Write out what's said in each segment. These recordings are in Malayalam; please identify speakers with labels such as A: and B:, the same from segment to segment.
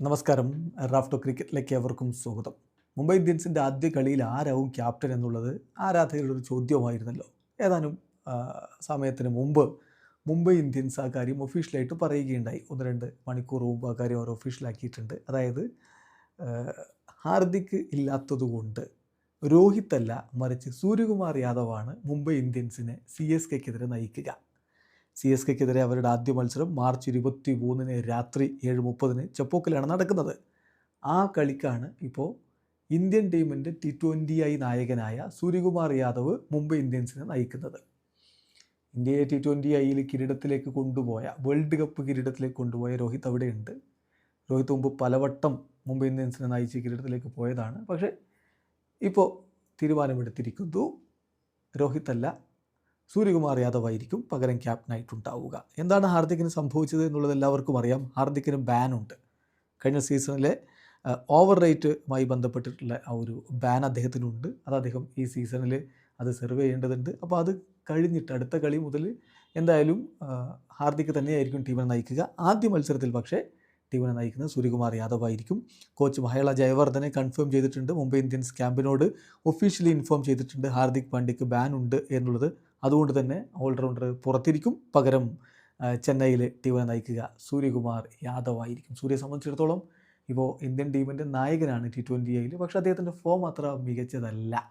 A: നമസ്കാരം. റാഫ്റ്റോ ക്രിക്കറ്റിലേക്ക് എവർക്കും സ്വാഗതം. മുംബൈ ഇന്ത്യൻസിന്റെ ആദ്യ കളിയിൽ ആരാവും ക്യാപ്റ്റൻ എന്നുള്ളത് ആരാധകരുടെ ഒരു ചോദ്യമായിരുന്നല്ലോ ഏതാനും സമയത്തിന് മുമ്പ് മുംബൈ ഇന്ത്യൻസ് ആ കാര്യം ഒഫീഷ്യലായിട്ട് പറയുകയുണ്ടായി. ഒന്ന് രണ്ട് മണിക്കൂർ മുമ്പ് ആ കാര്യം അവർ ഒഫീഷ്യലാക്കിയിട്ടുണ്ട്. അതായത് ഹാർദിക് ഇല്ലാത്തതുകൊണ്ട് രോഹിത് അല്ല മറിച്ച് സൂര്യകുമാർ യാദവാണ് മുംബൈ ഇന്ത്യൻസിനെ സി എസ് കെക്കെതിരെ നയിക്കുക. സി എസ് കെക്കെതിരെ അവരുടെ ആദ്യ മത്സരം മാർച്ച് ഇരുപത്തി മൂന്നിന് രാത്രി ഏഴ് മുപ്പതിന് ചെപ്പോക്കിലാണ് നടക്കുന്നത്. ആ കളിക്കാണ് ഇപ്പോൾ ഇന്ത്യൻ ടീമിന്റെ ടി ട്വന്റിയായി നായകനായ സൂര്യകുമാർ യാദവ് മുംബൈ ഇന്ത്യൻസിനെ നയിക്കുന്നത്. ഇന്ത്യയെ ടി ട്വന്റി ഐയിൽ കിരീടത്തിലേക്ക് കൊണ്ടുപോയ വേൾഡ് കപ്പ് കിരീടത്തിലേക്ക് കൊണ്ടുപോയ രോഹിത് അവിടെയുണ്ട്. രോഹിത് മുമ്പ് പലവട്ടം മുംബൈ ഇന്ത്യൻസിനെ നയിച്ച് കിരീടത്തിലേക്ക് പോയതാണ്. പക്ഷേ ഇപ്പോൾ തീരുമാനമെടുത്തിരിക്കുന്നു രോഹിത് അല്ല സൂര്യകുമാർ യാദവ് ആയിരിക്കും പകരം ക്യാപ്റ്റനായിട്ടുണ്ടാവുക എന്താണ് ഹാർദിക്കിന് സംഭവിച്ചത് എന്നുള്ളത് എല്ലാവർക്കും അറിയാം. ഹാർദിക്കിന് ബാനുണ്ട് കഴിഞ്ഞ സീസണിലെ ഓവർ റേറ്റുമായി ബന്ധപ്പെട്ടിട്ടുള്ള ആ ഒരു ബാൻ അദ്ദേഹത്തിനുണ്ട്. അത് അദ്ദേഹം ഈ സീസണിൽ അത് സെർവ് ചെയ്യേണ്ടതുണ്ട്. അപ്പോൾ അത് കഴിഞ്ഞിട്ട് അടുത്ത കളി മുതൽ എന്തായാലും ഹാർദിക്ക് ഹാർദിക് തന്നെയായിരിക്കും ടീമിനെ നയിക്കുക. ആദ്യ മത്സരത്തിൽ പക്ഷേ ടീമിനെ നയിക്കുന്നത് സൂര്യകുമാർ യാദവ് ആയിരിക്കും കോച്ച് മഹേള ജയവർദ്ധനെ കൺഫേം ചെയ്തിട്ടുണ്ട്. മുംബൈ ഇന്ത്യൻസ് ക്യാമ്പിനോട് ഒഫീഷ്യലി ഇൻഫോം ചെയ്തിട്ടുണ്ട് ഹാർദിക് പാണ്ഡ്യക്ക് ബാൻ ഉണ്ട് എന്നുള്ളത് അതുകൊണ്ട് തന്നെ ഓൾറൗണ്ടർ പുറത്തിരിക്കും. പകരം ചെന്നൈയിലെ ടീമിനെ നയിക്കുക സൂര്യകുമാർ യാദവ് ആയിരിക്കും സൂര്യയെ സംബന്ധിച്ചിടത്തോളം ഇപ്പോൾ ഇന്ത്യൻ ടീമിന്റെ നായകനാണ് ടി ട്വന്റി ഐയിൽ പക്ഷേ അദ്ദേഹത്തിന്റെ ഫോം അത്ര മികച്ചതല്ല.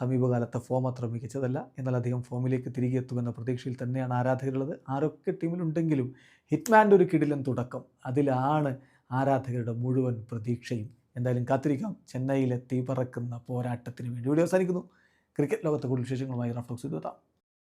A: സമീപകാലത്തെ ഫോം അത്ര മികച്ചതല്ല. എന്നാൽ അദ്ദേഹം ഫോമിലേക്ക് തിരികെ എത്തുമെന്ന പ്രതീക്ഷയിൽ തന്നെയാണ് ആരാധകരുള്ളത്. ആരൊക്കെ ടീമിലുണ്ടെങ്കിലും ഹിറ്റ്മാന്റെ ഒരു കിടിലൻ തുടക്കം. അതിലാണ് ആരാധകരുടെ മുഴുവൻ പ്രതീക്ഷയും. എന്തായാലും കാത്തിരിക്കാം. ചെന്നൈയിലെ തീ പറക്കുന്ന പോരാട്ടത്തിന് വേണ്ടി. ഇവിടെ അവസാനിക്കുന്നു. ക്രിക്കറ്റ് ലോകത്തെ കൂടുതൽ വിശേഷങ്ങളുമായി റഫ്ലോക്സ് എത്താം